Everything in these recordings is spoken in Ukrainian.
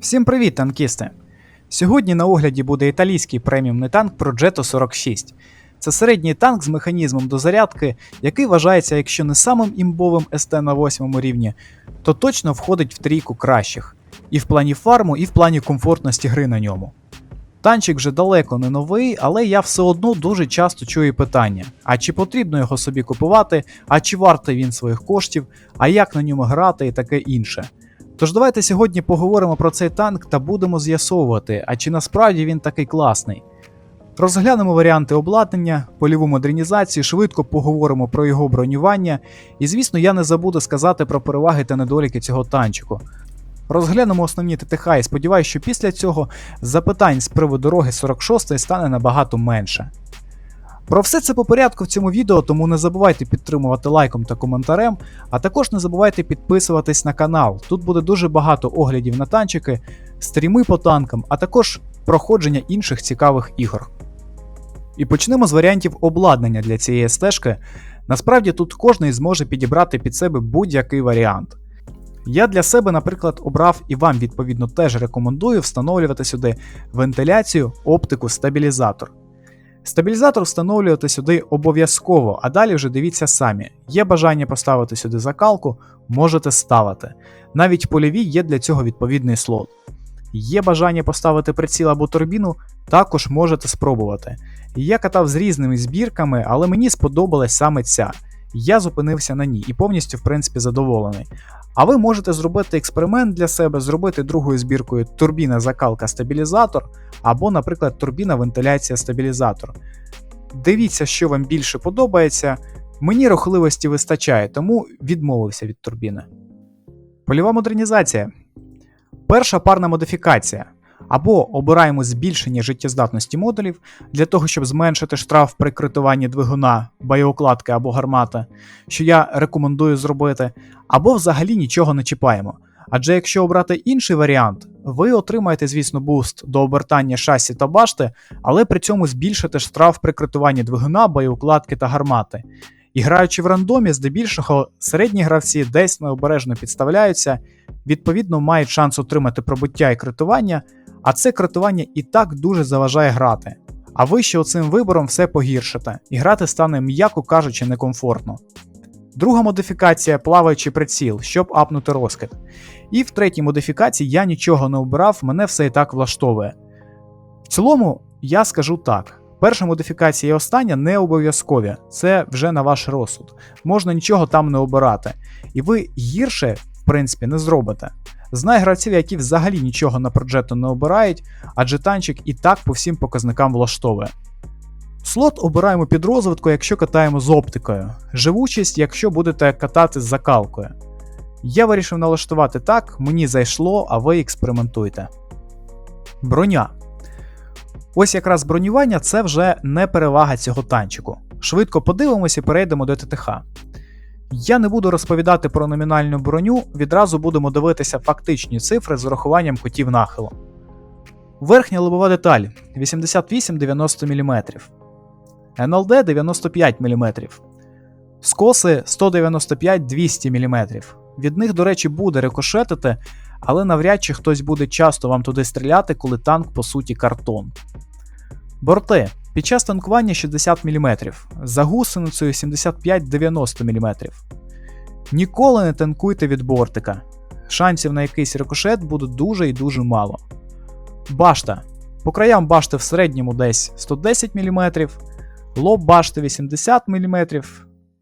Всім привіт, танкісти! Сьогодні на огляді буде італійський преміумний танк Progetto 46. Це середній танк з механізмом до зарядки, який вважається, якщо не самим імбовим СТ на 8 рівні, то точно входить в трійку кращих. І в плані фарму, і в плані комфортності гри на ньому. Танчик вже далеко не новий, але я все одно дуже часто чую питання: а чи потрібно його собі купувати, а чи вартий він своїх коштів, а як на ньому грати і таке інше. Тож давайте сьогодні поговоримо про цей танк та будемо з'ясовувати, а чи насправді він такий класний. Розглянемо варіанти обладнання, польову модернізацію, швидко поговоримо про його бронювання, і звісно, я не забуду сказати про переваги та недоліки цього танчику. Розглянемо основні ТТХ і сподіваюся, що після цього запитань з приводу дороги 46 стане набагато менше. Про все це по порядку в цьому відео, тому не забувайте підтримувати лайком та коментарем, а також не забувайте підписуватись на канал. Тут буде дуже багато оглядів на танчики, стріми по танкам, а також проходження інших цікавих ігор. І почнемо з варіантів обладнання для цієї стежки. Насправді тут кожен зможе підібрати під себе будь-який варіант. Я для себе, наприклад, обрав і вам відповідно теж рекомендую встановлювати сюди вентиляцію, оптику, стабілізатор. Стабілізатор встановлювати сюди обов'язково, а далі вже дивіться самі. Є бажання поставити сюди закалку, можете ставити. Навіть в польовій є для цього відповідний слот. Є бажання поставити приціл або турбіну, також можете спробувати. Я катав з різними збірками, але мені сподобалась саме ця. Я зупинився на ній і повністю, в принципі, задоволений. А ви можете зробити експеримент для себе, зробити другою збіркою турбіна закалка стабілізатор, або, наприклад, турбіна вентиляція стабілізатор. Дивіться, що вам більше подобається. Мені рухливості вистачає, тому відмовився від турбіни. Польова модернізація. Перша парна модифікація. Або обираємо збільшення життєздатності модулів для того, щоб зменшити штраф при критуванні двигуна, боєукладки або гармата, що я рекомендую зробити, або взагалі нічого не чіпаємо. Адже якщо обрати інший варіант, ви отримаєте, звісно, буст до обертання шасі та башти, але при цьому збільшите штраф при критуванні двигуна, боєукладки та гармати. І граючи в рандомі, здебільшого середні гравці десь необережно підставляються, відповідно мають шанс отримати пробиття і критування, а це критування і так дуже заважає грати. А ви ще оцим вибором все погіршите, і грати стане, м'яко кажучи, некомфортно. Друга модифікація плаваючий приціл, щоб апнути розкид. І в третій модифікації я нічого не обирав, мене все і так влаштовує. В цілому, я скажу так: перша модифікація і остання не обов'язкові, це вже на ваш розсуд. Можна нічого там не обирати. І ви гірше, в принципі, не зробите. Знаю гравців, які взагалі нічого на проджету не обирають, адже танчик і так по всім показникам влаштовує. Слот обираємо під розвитку, якщо катаємо з оптикою, живучість, якщо будете катати з закалкою. Я вирішив налаштувати так, мені зайшло, а ви експериментуйте. Броня. Ось якраз бронювання це вже не перевага цього танчику. Швидко подивимося і перейдемо до ТТХ. Я не буду розповідати про номінальну броню, відразу будемо дивитися фактичні цифри з урахуванням кутів нахилу. Верхня лобова деталь 88-90 мм. НЛД 95 мм. Скоси 195-200 мм. Від них, до речі, буде рикошетити, але навряд чи хтось буде часто вам туди стріляти, коли танк по суті картон. Борти. Під час танкування 60 мм, за гусеницею 75-90 мм. Ніколи не танкуйте від бортика. Шансів на якийсь рикошет буде дуже і дуже мало. Башта. По краям башти в середньому десь 110 мм, лоб башти 80 мм,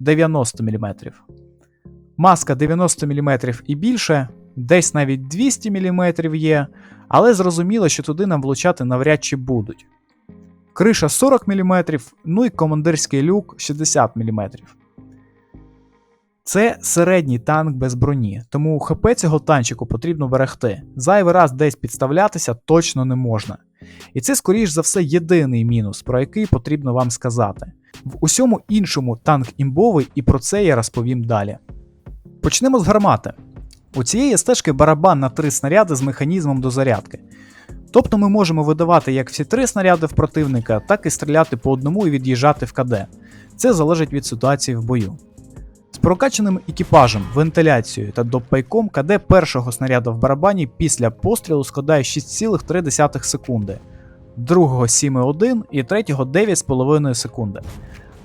90 мм. Маска 90 мм і більше, десь навіть 200 мм є, але зрозуміло, що туди нам влучати навряд чи будуть. Криша 40 мм, ну і командирський люк 60 мм. Це середній танк без броні, тому ХП цього танчику потрібно берегти. Зайвий раз десь підставлятися точно не можна. І це, скоріш за все, єдиний мінус, про який потрібно вам сказати. В усьому іншому танк імбовий, і про це я розповім далі. Почнемо з гармати. У цієї стежки барабан на три снаряди з механізмом до зарядки. Тобто ми можемо видавати як всі три снаряди в противника, так і стріляти по одному і від'їжджати в КД. Це залежить від ситуації в бою. З прокачаним екіпажем, вентиляцією та доппайком КД першого снаряду в барабані після пострілу складає 6,3 секунди, другого 7,1 і третього 9,5 секунди.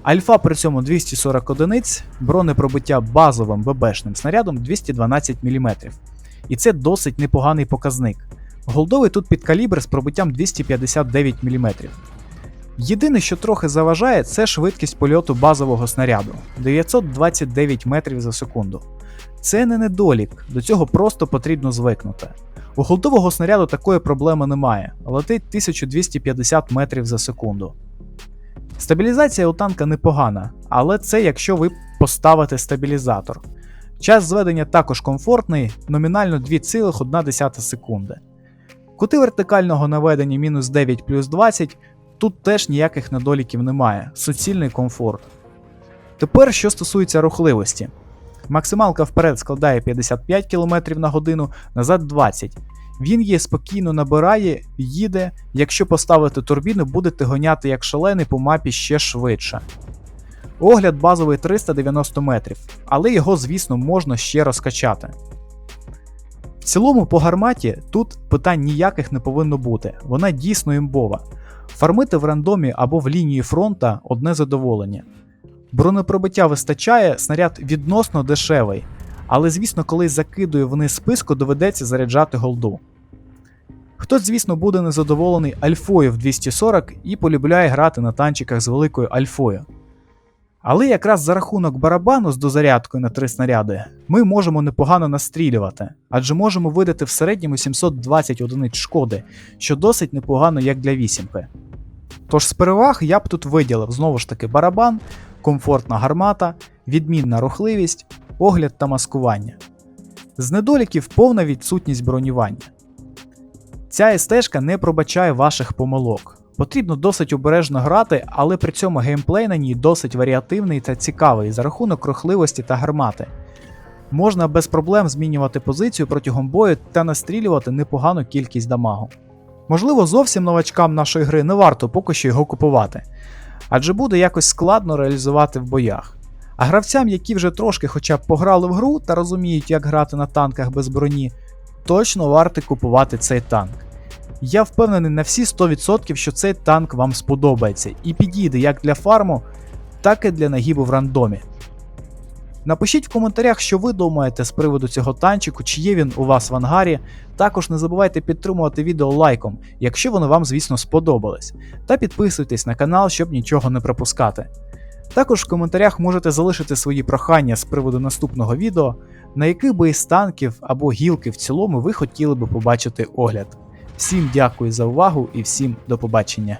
Альфа при цьому 240 одиниць, бронепробиття базовим ББшним снарядом 212 мм. І це досить непоганий показник. Голдовий тут під калібр з пробиттям 259 мм. Єдине, що трохи заважає, це швидкість польоту базового снаряду 929 метрів за секунду. Це не недолік, до цього просто потрібно звикнути. У голдового снаряду такої проблеми немає, летить 1250 метрів за секунду. Стабілізація у танка непогана, але це якщо ви поставите стабілізатор. Час зведення також комфортний, номінально 2,1 секунди. Кути вертикального наведення мінус 9 плюс 20, тут теж ніяких недоліків немає, суцільний комфорт. Тепер, що стосується рухливості. Максималка вперед складає 55 км на годину, назад 20 він її спокійно набирає, їде. Якщо поставити турбіну, будете гоняти як шалений по мапі ще швидше. Огляд базовий 390 метрів, але його, звісно, можна ще розкачати. В цілому, по гарматі тут питань ніяких не повинно бути, вона дійсно імбова. Фармити в рандомі або в лінії фронта одне задоволення. Бронепробиття вистачає, снаряд відносно дешевий, але звісно, коли закидує вниз списку, доведеться заряджати голду. Хтось, звісно, буде незадоволений альфою в 240 і полюбляє грати на танчиках з великою альфою. Але якраз за рахунок барабану з дозарядкою на 3 снаряди ми можемо непогано настрілювати, адже можемо видати в середньому 720 одиниць шкоди, що досить непогано як для вісімки. Тож з переваг я б тут виділив знову ж таки барабан, комфортна гармата, відмінна рухливість, огляд та маскування. З недоліків повна відсутність бронювання. Ця стежка не пробачає ваших помилок. Потрібно досить обережно грати, але при цьому геймплей на ній досить варіативний та цікавий за рахунок рухливості та гармати. Можна без проблем змінювати позицію протягом бою та настрілювати непогану кількість дамагу. Можливо, зовсім новачкам нашої гри не варто поки що його купувати, адже буде якось складно реалізувати в боях. А гравцям, які вже трошки хоча б пограли в гру та розуміють, як грати на танках без броні, точно варто купувати цей танк. Я впевнений на всі 100%, що цей танк вам сподобається і підійде як для фарму, так і для нагібу в рандомі. Напишіть в коментарях, що ви думаєте з приводу цього танчику, чи є він у вас в ангарі. Також не забувайте підтримувати відео лайком, якщо воно вам, звісно, сподобалось. Та підписуйтесь на канал, щоб нічого не пропускати. Також в коментарях можете залишити свої прохання з приводу наступного відео, на яких би із танків або гілки в цілому ви хотіли би побачити огляд. Всім дякую за увагу і всім до побачення.